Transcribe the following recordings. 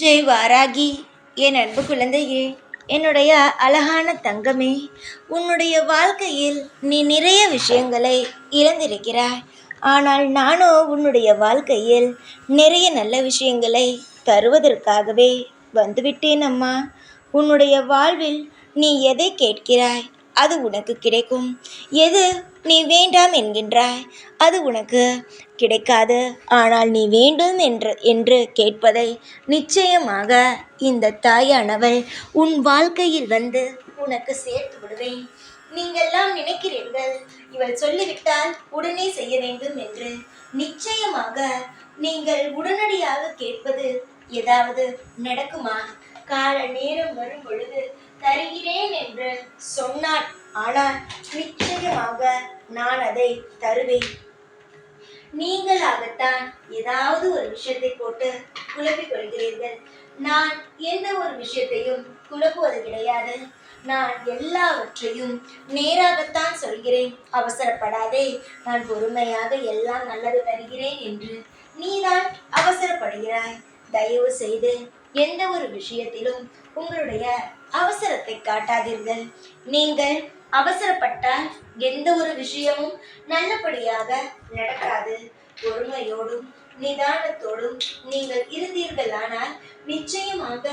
ஜெய் வாராகி என் அன்பு குழந்தையே என்னுடைய அழகான தங்கமே உன்னுடைய வாழ்க்கையில் நீ நிறைய விஷயங்களை இழந்திருக்கிறாய். ஆனால் நானோ உன்னுடைய வாழ்க்கையில் நிறைய நல்ல விஷயங்களை தருவதற்காகவே வந்துவிட்டேன் அம்மா உன்னுடைய வாழ்வில் நீ எதை கேட்கிறாய்? அது உனக்கு கிடைக்கும். எது நீ வேண்டாம் என்கின்றாய்? அது உனக்கு கிடைக்காது. ஆனால் நீ வேண்டும் என்று என்று கேட்பதை நிச்சயமாக இந்த தாயானவள் உன் வாழ்க்கையில் வந்து உனக்கு சேர்த்து விடுவேன். நீங்கள்லாம் நினைக்கிறீர்கள். இவள் சொல்லிவிட்டால் உடனே செய்ய வேண்டும் என்று. நிச்சயமாக நீங்கள் உடனடியாக கேட்பது ஏதாவது நடக்குமா? கால நேரம் வரும் பொழுது தருகிறேன் என்று சொன்னான். ஆனால் நிச்சயமாக நான் அதை தருவேன். நீங்களாகத்தான் ஏதாவது ஒரு விஷயத்தை போட்டு குழப்பிக் கொள்கிறீர்கள். நான் எந்த ஒரு விஷயத்தையும் குழப்புவது கிடையாது. நான் எல்லாவற்றையும் நேராகத்தான் சொல்கிறேன். அவசரப்படாதே. நான் பொறுமையாக எல்லாம் நல்லது தருகிறேன் என்று நீதான் அவசரப்படுகிறாய். தயவு செய்து எந்த ஒரு விஷயத்திலும் உங்களுடைய அவசரத்தை காட்டாதீர்கள். நீங்கள் அவசரப்பட்டால் எந்த ஒரு விஷயமும் நல்லபடியாக நடக்காது. பொறுமையோடும் நிதானத்தோடும் நீங்கள் இருந்தீர்களானால் நிச்சயமாக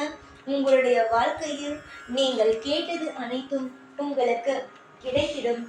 உங்களுடைய வாழ்க்கையில் நீங்கள் கேட்டது அனைத்தும் உங்களுக்கு கிடைத்திடும்.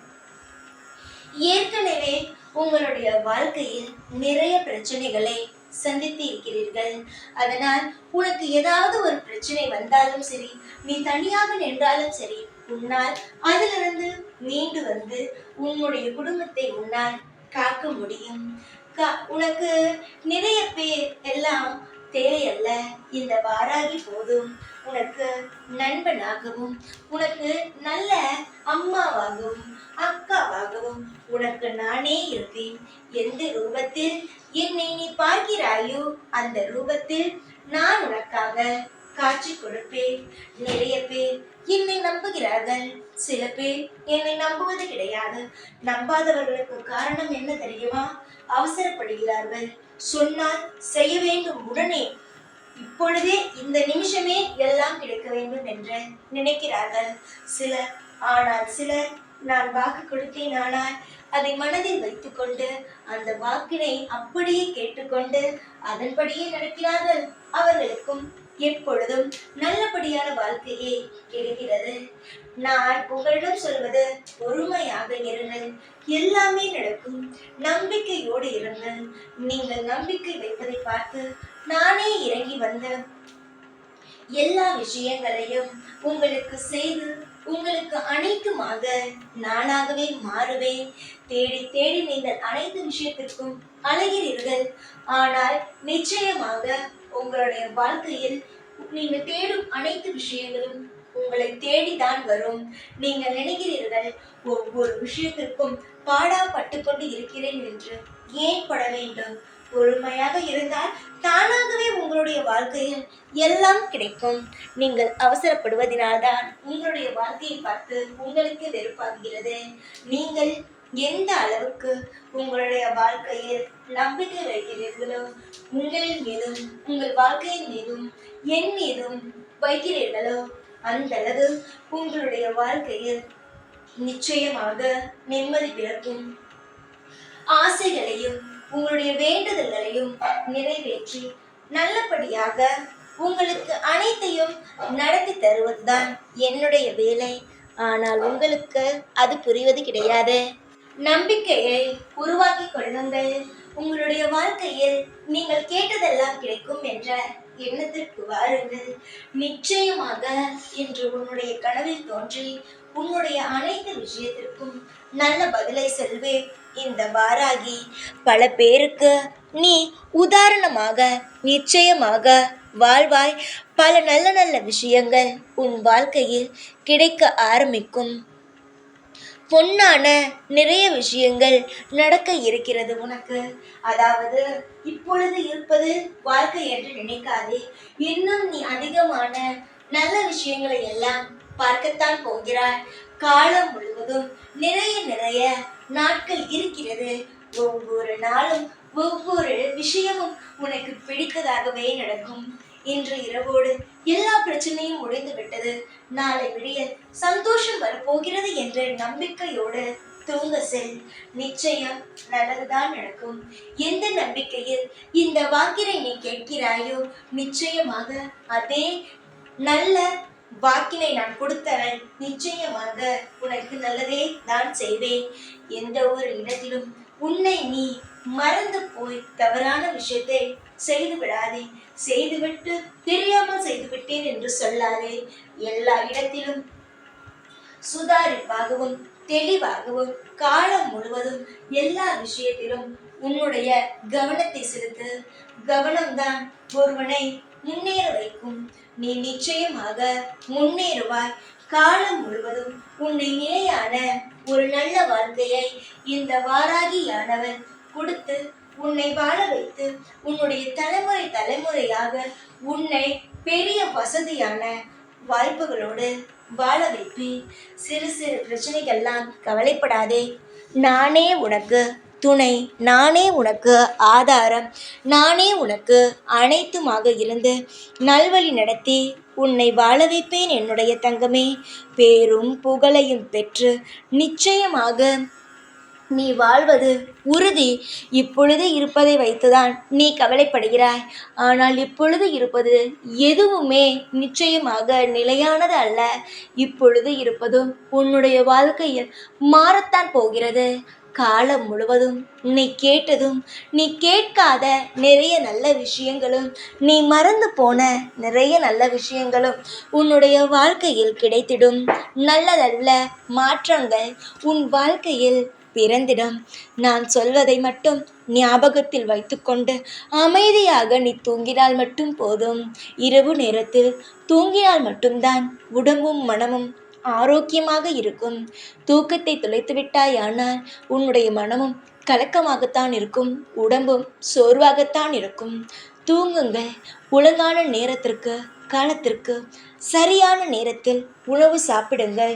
ஏற்கனவே உங்களுடைய வாழ்க்கையில் நிறைய பிரச்சனைகளை சந்தித்து இருக்கிறீர்கள் அதனால் உனக்கு ஏதாவது ஒரு பிரச்சனை வந்தாலும் சரி நீ தனியாக நின்றாலும் சரி உன்னால் அதிலிருந்து மீண்டு வந்து உன்னுடைய குடும்பத்தை உன்னால் காக்க முடியும். கா- உனக்கு நிறைய பேர் எல்லாம் தேவையல்ல. இந்த வாராகி போதும். உனக்கு நண்பனாகவும் உனக்கு நல்ல அம்மாவாகவும் அக்காவாகவும் உனக்கு நானே இருப்பேன். எந்த ரூபத்தில் என்னை நீ பார்க்கிறாயோ அந்த ரூபத்தில் நான் உனக்காக காட்சி கொடுப்பேன் நிறைய பேர் என்னை நம்புகிறார்கள். சில பேர் என்னை நம்புவது கிடையாது. நம்பாதவர்களுக்கு காரணம் என்ன தெரியுமா? அவசரப்படுகிறார்கள். சொன்னால் செய்ய வேண்டும் உடனே. இப்பொழுதே இந்த நிமிஷமே எல்லாம் கிடைக்க வேண்டும் என்று நினைக்கிறார்கள். சிலர் ஆனால் சிலர் நான் வாக்கு கொடுத்தேன் ஆனால் அதை மனதில் வைத்துக்கொண்டு அந்த வாக்கினை அப்படியே கேட்டுக்கொண்டு அதன்படியே நடக்கிறார்கள். அவர்களுக்கும் எப்பொழுதும் நல்லபடியான வாழ்க்கையே இருக்கிறது. நான் உங்களிடம் சொல்வது பொறுமையாக இருங்கள். எல்லாமே நடக்கும். நம்பிக்கையோடு இருங்கள். நீங்கள் நம்பிக்கை வைப்பதை பார்த்து நானே இறங்கி வந்த எல்லா விஷயங்களையும் உங்களுக்கு செய்து உங்களுக்கு அனைத்துமாக நானாகவே மாறுவேன். தேடி தேடி நீங்கள் அனைத்து விஷயத்திற்கும் அழகிறீர்கள். ஆனால் நிச்சயமாக உங்களுடைய வாழ்க்கையில் நீங்கள் தேடும் அனைத்து விஷயங்களும் உங்களை தேடிதான் வரும். நீங்கள் நினைக்கிறீர்கள் ஒவ்வொரு விஷயத்திற்கும் பாடா பட்டுக்கொண்டு இருக்கிறேன் என்று ஏன் பட வேண்டும்? பொறுமையாக இருந்தால் தானாகவே உங்களுடைய வாழ்க்கையில் எல்லாம் கிடைக்கும். நீங்கள் அவசரப்படுவதனால்தான் உங்களுடைய வாழ்க்கையை பார்த்து உங்களுக்கு வெறுப்பாகிறது. நீங்கள் எந்த அளவுக்கு உங்களுடைய வாழ்க்கையில் நம்பிக்கை வைக்கிறீர்களோ உங்களின் மீதும் உங்கள் வாழ்க்கையின் மீதும் என் மீதும் வைக்கிறீர்களோ அந்த அளவு உங்களுடைய வாழ்க்கையில் நிச்சயமாக நிம்மதி பிறக்கும். ஆசைகளையும் உங்களுடைய வேண்டுதல்களையும் நிறைவேற்றி நல்லபடியாக உங்களுக்கு அனைத்தையும் நடத்தி தருவதுதான் என்னுடைய வேலை. ஆனால் உங்களுக்கு அது புரிவது கிடையாது. நம்பிக்கையை உருவாக்கி கொள்ளுங்கள். உங்களுடைய வாழ்க்கையில் நீங்கள் கேட்டதெல்லாம் கிடைக்கும் என்ற எண்ணத்திற்கு வாருங்கள். நிச்சயமாக இன்று உன்னுடைய கனவில் தோன்றி உன்னுடைய அனைத்து விஷயத்திற்கும் நல்ல பதிலை செல்வே இந்த வாராகி பல பேருக்கு நீ உதாரணமாக நிச்சயமாக வாழ்வாய். பல நல்ல நல்ல விஷயங்கள் உன் வாழ்க்கையில் கிடைக்க ஆரம்பிக்கும். பொன்னான நிறைய விஷயங்கள் நடக்க இருக்கிறது உனக்கு. அதாவது இப்பொழுது இருப்பது வாழ்க்கை என்று நினைக்காதே. இன்னும் நீ அதிகமான நல்ல விஷயங்களை எல்லாம் பார்க்கத்தான் போகிறாய். காலம் முழுவதும் நிறைய நிறைய நாட்கள் இருக்கிறது. ஒவ்வொரு நாளும் ஒவ்வொரு விஷயமும் உனக்கு பிடித்ததாகவே நடக்கும். இன்று இரவோடு எல்லா பிரச்சனையும் முடிந்து விட்டது நாளை விடிய சந்தோஷம் வரப்போகிறது என்ற நம்பிக்கையோடு தூங்க செல். நிச்சயம் நல்லதுதான் நடக்கும். எந்த நம்பிக்கையில் இந்த வாக்கினை நீ கேட்கிறாயோ நிச்சயமாக அதே நல்ல வாக்கினை நான் கொடுத்தவன் நிச்சயமாக உனக்கு நல்லதே நான் செய்வேன். எந்த ஒரு இடத்திலும் உன்னை நீ மறந்து போய் தவறான விஷயத்தை செய்து விடாதே. செய்துவிட்டு தெரியாமல் செய்துவிட்டேன் என்று சொல்லாதே. எல்லா இடத்திலும் சுதாரிப்பாகவும் தெளிவாகவும் காலம் முழுவதும் எல்லா விஷயத்திலும் உன்னுடைய கவனத்தை செலுத்து. கவனம்தான் ஒருவனை முன்னேற வைக்கும். நீ நிச்சயமாக முன்னேறுவாய். காலம் முழுவதும் உன்னை நிலையான ஒரு நல்ல வாழ்க்கையை இந்த வாராகியானவன் கொடுத்து உன்னை வாழ வைத்து உன்னுடைய தலைமுறை தலைமுறையாக உன்னை பெரிய வசதியான வாய்ப்புகளோடு வாழ வைப்பேன் சிறு சிறு பிரச்சனைகள்லாம் கவலைப்படாதே. நானே உனக்கு துணை. நானே உனக்கு ஆதாரம். நானே உனக்கு அனைத்துமாக இருந்து நல்வழி நடத்தி உன்னை வாழ வைப்பேன் என்னுடைய தங்கமே. பேரும் புகழையும் பெற்று நிச்சயமாக நீ வாழ்வது உறுதி. இப்பொழுது இருப்பதை வைத்துதான் நீ கவலைப்படுகிறாய். ஆனால் இப்பொழுது இருப்பது எதுவுமே நிச்சயமாக நிலையானது அல்ல. இப்பொழுது இருப்பதும் உன்னுடைய வாழ்க்கையில் மாறத்தான் போகிறது. காலம் முழுவதும் நீ கேட்டதும் நீ கேட்காத நிறைய நல்ல விஷயங்களும் நீ மறந்து போன நிறைய நல்ல விஷயங்களும் உன்னுடைய வாழ்க்கையில் கிடைத்திடும். நல்ல நல்ல மாற்றங்கள் உன் வாழ்க்கையில் பிறந்திடம். நான் சொல்வதை மட்டும் ஞாபகத்தில் வைத்துக்கொண்டு அமைதியாக நீ தூங்கினால் மட்டும் போதும். இரவு நேரத்தில் தூங்கினால் மட்டும்தான் உடம்பும் மனமும் ஆரோக்கியமாக இருக்கும். தூக்கத்தை தொலைத்து விட்டாயானால் உன்னுடைய மனமும் கலக்கமாகத்தான் இருக்கும். உடம்பும் சோர்வாகத்தான் இருக்கும். தூங்குங்கள். ஒழுங்கான நேரத்திற்கு காலத்திற்கு சரியான நேரத்தில் உணவு சாப்பிடுங்கள்.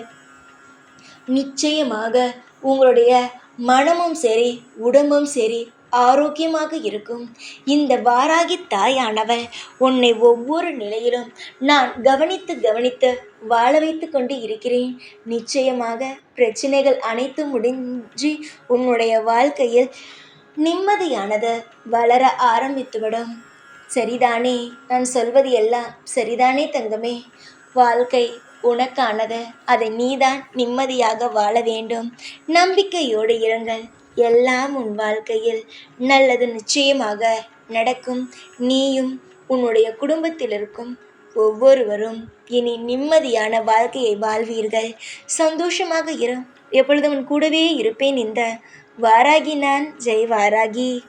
நிச்சயமாக உங்களுடைய மனமும் சரி உடம்பும் சரி ஆரோக்கியமாக இருக்கும். இந்த வாராகி தாயானவள் உன்னை ஒவ்வொரு நிலையிலும் நான் கவனித்து கவனித்து வாழ வைத்து கொண்டு இருக்கிறேன். நிச்சயமாக பிரச்சனைகள் அனைத்தும் முடிஞ்சு உன்னுடைய வாழ்க்கையில் நிம்மதியானது வளர ஆரம்பித்துவிடும். சரிதானே? நான் சொல்வது எல்லாம் சரிதானே தங்கமே? வாழ்க்கை உனக்கானது. அதை நீதான் நிம்மதியாக வாழ வேண்டும். நம்பிக்கையோடு இருங்கள். எல்லாம் உன் வாழ்க்கையில் நல்லது நிச்சயமாக நடக்கும். நீயும் உன்னுடைய குடும்பத்தில் இருக்கும் ஒவ்வொருவரும் இனி நிம்மதியான வாழ்க்கையை வாழ்வீர்கள். சந்தோஷமாக இரு. எப்பொழுதும் உன் கூடவே இருப்பேன் இந்த வாராகி நான். ஜெய் வாராகி.